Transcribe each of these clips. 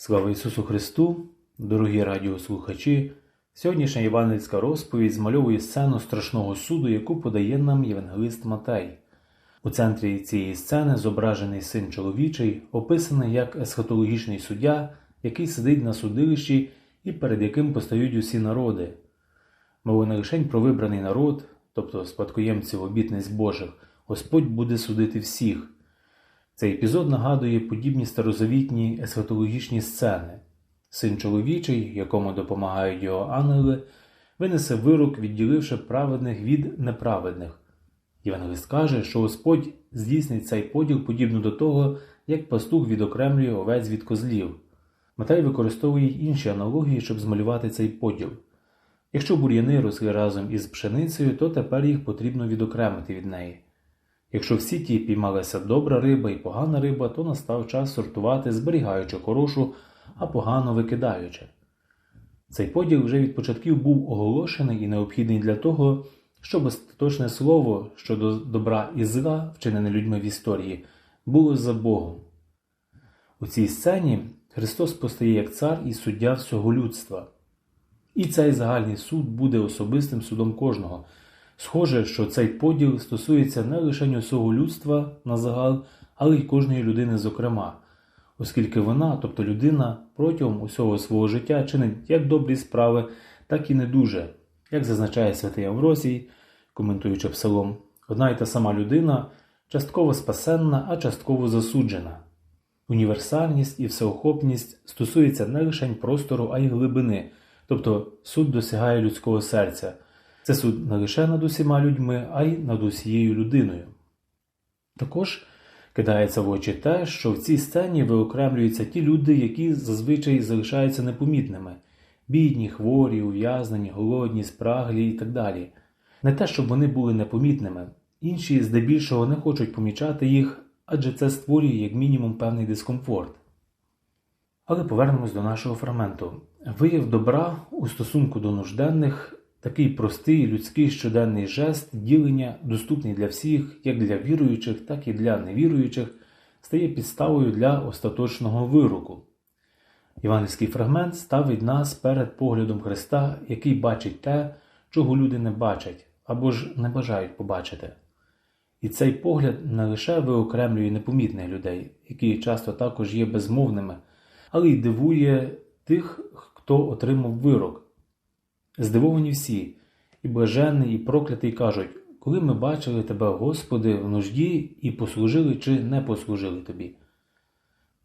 Слава Ісусу Христу, дорогі радіослухачі! Сьогоднішня євангельська розповідь змальовує сцену страшного суду, яку подає нам євангелист Матей. У центрі цієї сцени зображений син чоловічий, описаний як есхатологічний суддя, який сидить на судилищі і перед яким постають усі народи. Мова не лише про вибраний народ, тобто спадкоємців обітниць Божих, Господь буде судити всіх. Цей епізод нагадує подібні старозавітні есхатологічні сцени. Син чоловічий, якому допомагають його ангели, винесе вирок, відділивши праведних від неправедних. Євангелист каже, що Господь здійснить цей поділ подібно до того, як пастух відокремлює овець від козлів. Матей використовує інші аналогії, щоб змалювати цей поділ. Якщо бур'яни росли разом із пшеницею, то тепер їх потрібно відокремити від неї. Якщо в сіті піймалася добра риба і погана риба, то настав час сортувати, зберігаючи хорошу, а погано викидаючи. Цей поділ вже від початків був оголошений і необхідний для того, щоб остаточне слово щодо добра і зла, вчинене людьми в історії, було за Богом. У цій сцені Христос постає як цар і суддя всього людства. І цей загальний суд буде особистим судом кожного. Схоже, що цей поділ стосується не лише усього людства на загал, але й кожної людини зокрема, оскільки вона, тобто людина, протягом усього свого життя чинить як добрі справи, так і не дуже, як зазначає святий Амвросій, коментуючи псалом, одна й та сама людина частково спасенна, а частково засуджена. Універсальність і всеохопність стосується не лише простору, а й глибини, тобто суд досягає людського серця. Це суд не лише над усіма людьми, а й над усією людиною. Також кидається в очі те, що в цій сцені виокремлюються ті люди, які зазвичай залишаються непомітними бідні, хворі, ув'язнені, голодні, спраглі і так далі. Не те, щоб вони були непомітними, інші здебільшого не хочуть помічати їх, адже це створює як мінімум певний дискомфорт. Але повернемось до нашого фрагменту. Вияв добра у стосунку до нужденних такий простий людський щоденний жест ділення, доступний для всіх, як для віруючих, так і для невіруючих, стає підставою для остаточного вироку. Євангельський фрагмент ставить нас перед поглядом Христа, який бачить те, чого люди не бачать або ж не бажають побачити. І цей погляд не лише виокремлює непомітних людей, які часто також є безмовними, але й дивує тих, хто отримав вирок. Здивовані всі, і блаженний, і проклятий кажуть, коли ми бачили тебе, Господи, в нужді і послужили чи не послужили тобі.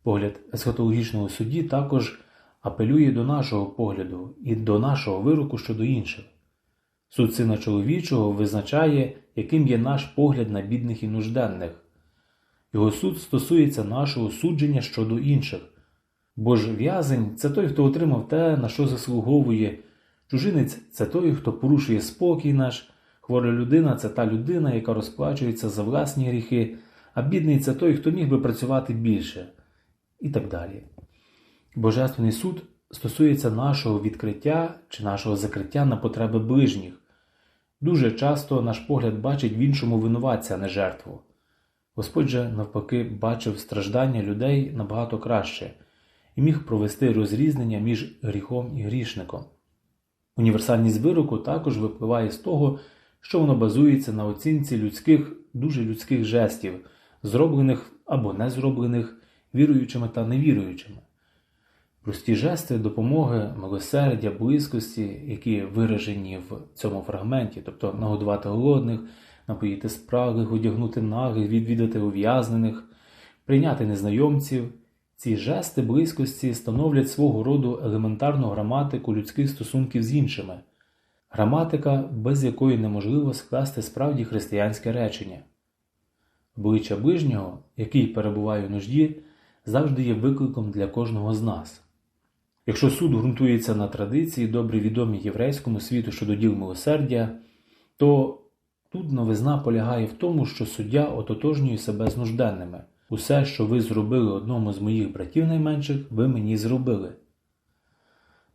Погляд есхатологічного судді також апелює до нашого погляду і до нашого вироку щодо інших. Суд сина чоловічого визначає, яким є наш погляд на бідних і нужденних. Його суд стосується нашого судження щодо інших. Бо ж в'язень це той, хто отримав те, на що заслуговує. Чужинець це той, хто порушує спокій наш, хвора людина це та людина, яка розплачується за власні гріхи, а бідний це той, хто міг би працювати більше, і так далі. Божественний суд стосується нашого відкриття чи нашого закриття на потреби ближніх. Дуже часто наш погляд бачить в іншому винуватця, а не жертву. Господь же, навпаки, бачив страждання людей набагато краще і міг провести розрізнення між гріхом і грішником. Універсальність вироку також випливає з того, що воно базується на оцінці людських, дуже людських жестів, зроблених або не зроблених віруючими та невіруючими. Прості жести допомоги, милосердя, близькості, які виражені в цьому фрагменті, тобто нагодувати голодних, напоїти спраглих, одягнути нагих, відвідати ув'язнених, прийняти незнайомців. Ці жести близькості становлять свого роду елементарну граматику людських стосунків з іншими, граматика, без якої неможливо скласти справді християнське речення. Обличчя ближнього, який перебуває в нужді, завжди є викликом для кожного з нас. Якщо суд ґрунтується на традиції, добре відомі єврейському світу щодо діл милосердя, то тут новизна полягає в тому, що суддя ототожнює себе з нужденними. Усе, що ви зробили одному з моїх братів найменших, ви мені зробили.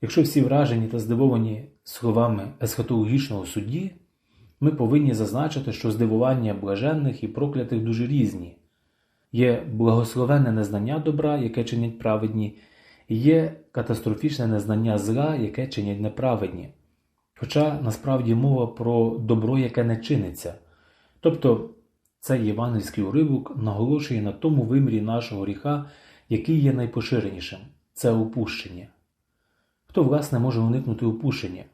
Якщо всі вражені та здивовані словами есхатологічного судді, ми повинні зазначити, що здивування блаженних і проклятих дуже різні. Є благословенне незнання добра, яке чинять праведні, і є катастрофічне незнання зла, яке чинять неправедні. Хоча насправді мова про добро, яке не чиниться. Тобто цей євангельський уривок наголошує на тому вимірі нашого гріха, який є найпоширенішим це опущення. Хто, власне, може уникнути опущення?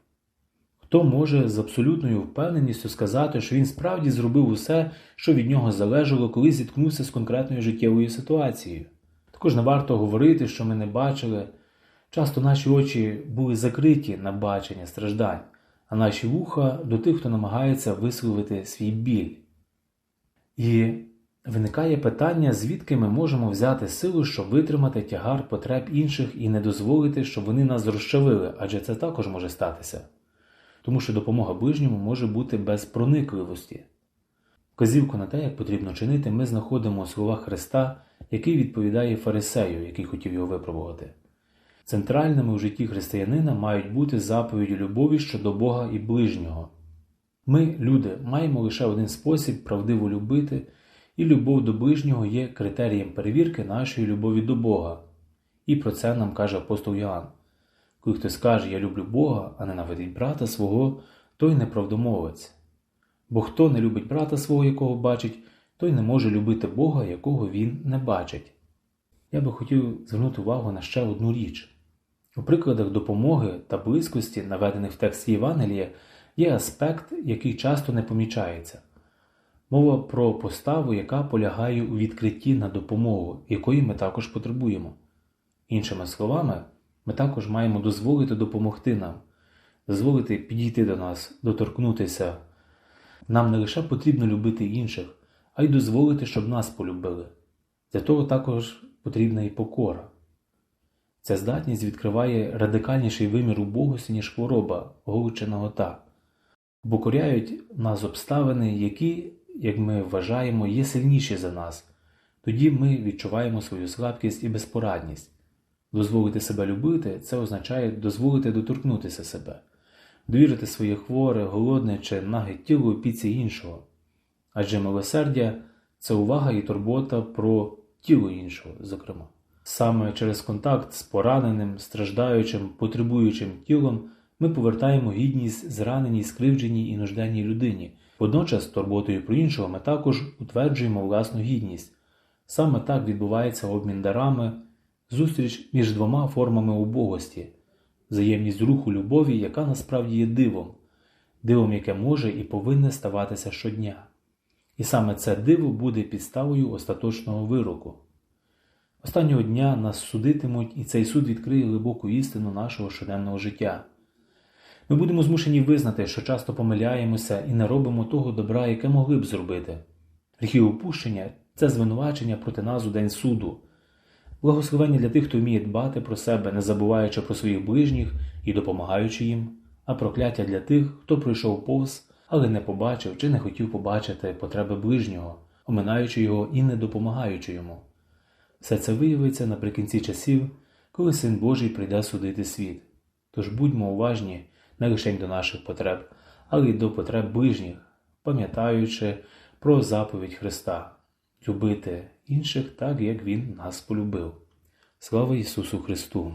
Хто може з абсолютною впевненістю сказати, що він справді зробив усе, що від нього залежало, коли зіткнувся з конкретною життєвою ситуацією? Також не варто говорити, що ми не бачили. Часто наші очі були закриті на бачення страждань, а наші вуха до тих, хто намагається висловити свій біль. І виникає питання, звідки ми можемо взяти силу, щоб витримати тягар потреб інших і не дозволити, щоб вони нас розчавили, адже це також може статися. Тому що допомога ближньому може бути без проникливості. Вказівку на те, як потрібно чинити, ми знаходимо у словах Христа, який відповідає фарисею, який хотів його випробувати. Центральними у житті християнина мають бути заповіді любові щодо Бога і ближнього. Ми, люди, маємо лише один спосіб правдиво любити, і любов до ближнього є критерієм перевірки нашої любові до Бога. І про це нам каже апостол Йоанн. Коли хтось каже Я люблю Бога, а ненавидить брата свого, той неправдомовець. Бо хто не любить брата свого, якого бачить, той не може любити Бога, якого він не бачить. Я би хотів звернути увагу на ще одну річ. У прикладах допомоги та близькості, наведених в тексті Євангелія, є аспект, який часто не помічається. Мова про поставу, яка полягає у відкритті на допомогу, якої ми також потребуємо. Іншими словами, ми також маємо дозволити допомогти нам, дозволити підійти до нас, доторкнутися. Нам не лише потрібно любити інших, а й дозволити, щоб нас полюбили. Для того також потрібна і покора. Ця здатність відкриває радикальніший вимір убогості, ніж хвороба, голод чи нагота. Покоряють нас обставини, які, як ми вважаємо, є сильніші за нас. Тоді ми відчуваємо свою слабкість і безпорадність. Дозволити себе любити це означає дозволити доторкнутися себе, довірити своє хворе, голодне чи наге тіло опіці іншого. Адже милосердя це увага і турбота про тіло іншого, зокрема. Саме через контакт з пораненим, страждаючим, потребуючим тілом ми повертаємо гідність зраненій, скривдженій і нужденній людині. Водночас, турботою про іншого ми також утверджуємо власну гідність. Саме так відбувається обмін дарами, зустріч між двома формами убогості, взаємність руху любові, яка насправді є дивом, дивом, яке може і повинне ставатися щодня. І саме це диво буде підставою остаточного вироку. Останнього дня нас судитимуть, і цей суд відкриє глибоку істину нашого щоденного життя. Ми будемо змушені визнати, що часто помиляємося і не робимо того добра, яке могли б зробити. Гріхи опущення це звинувачення проти нас у день суду, благословення для тих, хто вміє дбати про себе, не забуваючи про своїх ближніх і допомагаючи їм, а прокляття для тих, хто пройшов повз, але не побачив чи не хотів побачити потреби ближнього, оминаючи його і не допомагаючи йому. Все це виявиться наприкінці часів, коли Син Божий прийде судити світ. Тож будьмо уважні не лише до наших потреб, але й до потреб ближніх, пам'ятаючи про заповідь Христа любити інших так, як Він нас полюбив. Слава Ісусу Христу!